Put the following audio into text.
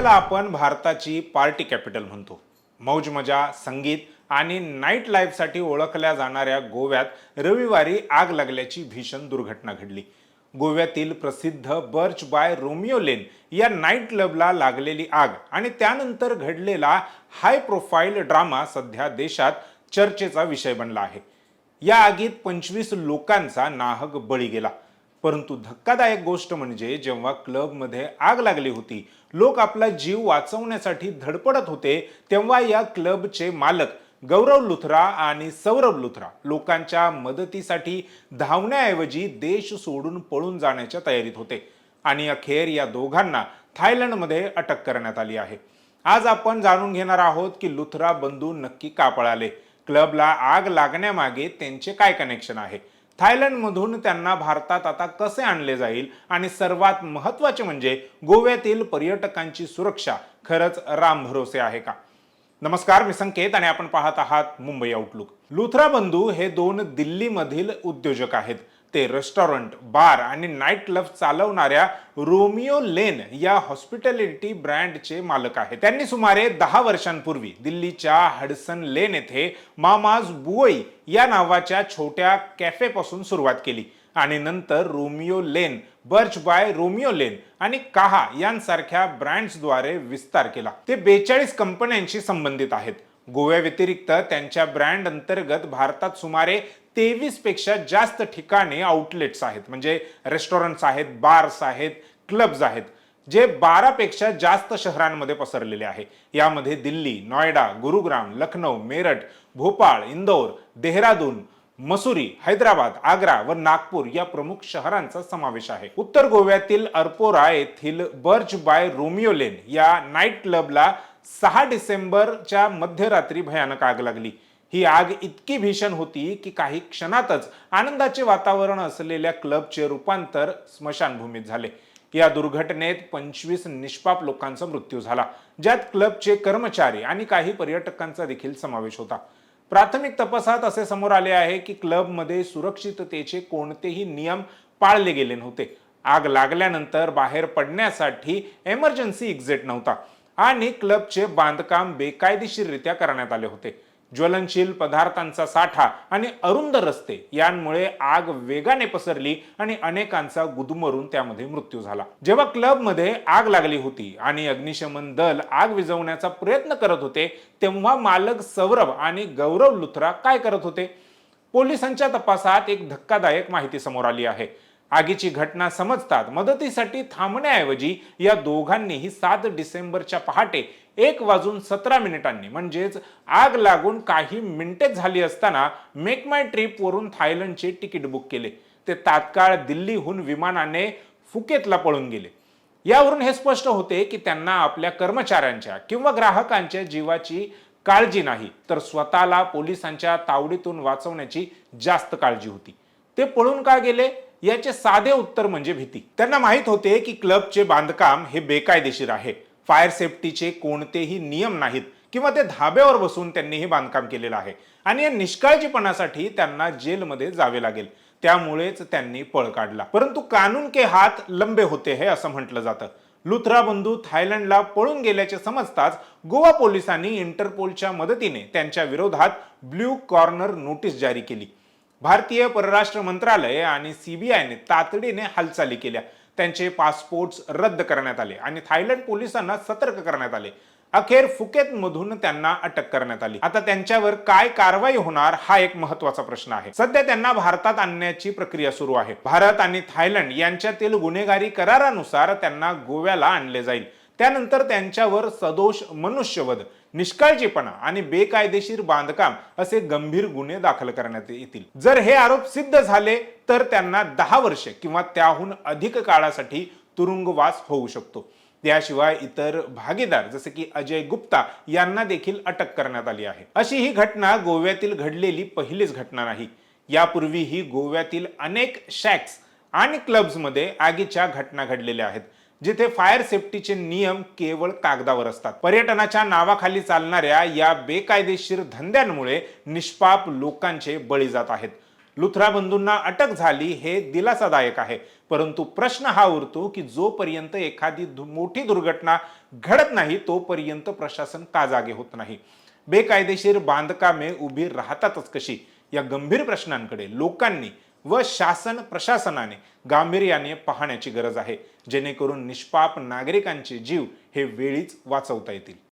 गोव्याला आपण भारताची पार्टी कॅपिटल म्हणतो. मौज मजा संगीत आणि नाईट लाईफसाठी ओळखल्या जाणाऱ्या गोव्यात रविवारी आग लागल्याची भीषण दुर्घटना घडली. गोव्यातील प्रसिद्ध बर्च बाय रोमिओ लेन या नाईट क्लबला लागलेली आग आणि त्यानंतर घडलेला हाय प्रोफाईल ड्रामा सध्या देशात चर्चेचा विषय बनला आहे. या आगीत पंचवीस लोकांचा नाहक बळी गेला. परंतु धक्कादायक गोष्ट म्हणजे जेव्हा क्लबमध्ये आग लागली होती लोक आपला जीव वाचवण्यासाठी धडपडत होते तेव्हा या क्लबचे मालक गौरव लुथरा आणि सौरभ लुथरा लोकांच्या मदतीसाठी धावण्याऐवजी देश सोडून पळून जाण्याच्या तयारीत होते आणि अखेर या दोघांना थायलंडमध्ये अटक करण्यात आली आहे. आज आपण जाणून घेणार आहोत की लुथरा बंधू नक्की का पळाले. क्लबला आग लागण्यामागे त्यांचे काय कनेक्शन आहे? थायलंडमधून त्यांना भारतात आता कसे आणले जाईल आणि सर्वात महत्त्वाचे म्हणजे गोव्यातील पर्यटकांची सुरक्षा खरंच राम भरोसे आहे का? नमस्कार मी संकेत आणि आपण पाहत आहात मुंबई आउटलुक लुथरा बंधू हे दोन दिल्लीमधील उद्योजक आहेत. ते रेस्टॉरंट बार आणि नाईट क्लब चालवणाऱ्या रोमिओ लेन या हॉस्पिटॅलिटी ब्रँडचे मालक आहेत. त्यांनी सुमारे दहा वर्षांपूर्वी दिल्लीच्या हडसन लेन येथे मामाज बुवई या नावाच्या छोट्या कॅफेपासून सुरुवात केली. आणि नंतर Romeo Lane Birch by Romeo Lane आणि काहा यांसारख्या ब्रँड्सद्वारे विस्तार केला. ते बेचाळीस कंपन्यांशी संबंधित आहेत. गोव्या व्यतिरिक्त त्यांच्या ब्रँड अंतर्गत भारतात सुमारे तेवीसपेक्षा जास्त ठिकाणी आउटलेट्स आहेत. म्हणजे रेस्टॉरंट्स आहेत बार्स आहेत क्लब्स आहेत जे बारा पेक्षा जास्त शहरांमध्ये पसरलेले आहे. यामध्ये दिल्ली नोएडा गुरुग्राम लखनौ मेरठ भोपाळ इंदौर देहरादून मसुरी हैदराबाद आग्रा व नागपूर या प्रमुख शहरांचा समावेश आहे. उत्तर गोव्यातील अर्पोरा येथील बर्च बाय रोमिओ लेन या नाईट क्लबला सहा डिसेंबरच्या मध्यरात्री भयानक आग लागली. ही आग इतकी भीषण होती की काही क्षणातच आनंदाचे वातावरण असलेल्या क्लबचे रूपांतर स्मशानभूमीत झाले. या दुर्घटनेत पंचवीस निष्पाप लोकांचा मृत्यू झाला ज्यात क्लबचे कर्मचारी आणि काही पर्यटकांचा देखील समावेश होता. प्राथमिक तपासात असे समोर आले आहे की क्लबमध्ये सुरक्षिततेचे कोणतेही नियम पाळले गेले नव्हते. आग लागल्यानंतर बाहेर पडण्यासाठी एमर्जन्सी एक्झिट नव्हता आणि क्लबचे बांधकाम बेकायदेशीररित्या करण्यात आले होते. ज्वलनशील पदार्थांचा साठा आणि अरुंद रस्ते यांमुळे आग वेगाने पसरली आणि अनेकांचा गुदमरून त्यामध्ये मृत्यू झाला. जेव्हा क्लबमध्ये आग लागली होती आणि अग्निशमन दल आग विझवण्याचा प्रयत्न करत होते तेव्हा मालक सौरभ आणि गौरव लुथरा काय करत होते? पोलिसांच्या तपासात एक धक्कादायक माहिती समोर आली आहे. आगीची घटना समजतात. मदतीसाठी थांबण्याऐवजी या दोघांनीही सात डिसेंबरच्या पहाटे एक वाजून सतरा मिनिटांनी म्हणजेच आग लागून काही मिनिटेच झाली असताना मेक माय ट्रिप वरून थायलंडचे तिकीट बुक केले. ते तात्काळ दिल्लीहून विमानाने फुकेतला पळून गेले. यावरून हे स्पष्ट होते की त्यांना आपल्या कर्मचाऱ्यांच्या किंवा ग्राहकांच्या जीवाची काळजी नाही तर स्वतःला पोलिसांच्या तावडीतून वाचवण्याची जास्त काळजी होती. ते पळून का गेले? याचे साधे उत्तर म्हणजे भीती. त्यांना माहीत होते की क्लबचे बांधकाम हे बेकायदेशीर आहे. फायर सेफ्टीचे कोणतेही नियम नाहीत किंवा ते धाब्यावर बसून त्यांनी हे बांधकाम केलेलं आहे. आणि या निष्काळजीपणासाठी त्यांना जेलमध्ये जावे लागेल. त्यामुळेच त्यांनी पळ काढला. परंतु कानून के हात लंबे होते हे असं म्हटलं जातं. लुथरा बंधू थायलंडला पळून गेल्याचे समजताच गोवा पोलिसांनी इंटरपोलच्या मदतीने त्यांच्या विरोधात ब्ल्यू कॉर्नर नोटीस जारी केली. भारतीय परराष्ट्र मंत्रालय आणि सीबीआयने तातडीने हालचाली केल्या. त्यांचे पासपोर्ट्स रद्द करण्यात आले आणि थायलंड पोलिसांना सतर्क करण्यात आले. अखेर फुकेत मधून त्यांना अटक करण्यात आली. आता त्यांच्यावर काय कारवाई होणार हा एक महत्त्वाचा प्रश्न आहे. सध्या त्यांना भारतात आणण्याची प्रक्रिया सुरू आहे. भारत आणि थायलंड यांच्यातील गुन्हेगारी करारानुसार त्यांना गोव्याला आणले जाईल. त्यानंतर त्यांच्यावर सदोष मनुष्यवध निष्काळजीपणा आणि बेकायदेशीर बांधकाम असे गंभीर गुन्हे दाखल करण्यात येतील. जर हे आरोप सिद्ध झाले तर त्यांना दहा वर्षे किंवा त्याहून अधिक काळासाठी तुरुंगवास होऊ शकतो. त्याशिवाय इतर भागीदार जसे की अजय गुप्ता यांना देखील अटक करण्यात आली आहे. अशी ही घटना गोव्यातील घडलेली पहिलीच घटना नाही. यापूर्वीही गोव्यातील अनेक शॅक्स आणि क्लब्समध्ये आगीच्या घटना घडलेल्या आहेत. जिथे फायर सेफ्टीचे नियम केवळ कागदावर असतात. पर्यटनाच्या नावाखाली चालणाऱ्या या बेकायदेशीर धंद्यांमुळे निष्पाप लोकांचे बळी जात आहेत. लुथरा बंधूंना अटक झाली हे दिलासादायक आहे. परंतु प्रश्न हा उरतो की जोपर्यंत एखादी मोठी दुर्घटना घडत नाही तोपर्यंत प्रशासन का जागे होत नाही? बेकायदेशीर बांधकामे उभी राहतातच कशी? या गंभीर प्रश्नांकडे लोकांनी व शासन प्रशासनाने गांभीर्याने पाहण्याची गरज आहे. जेणेकरून निष्पाप नागरिकांचे जीव हे वेळीच वाचवता येतील.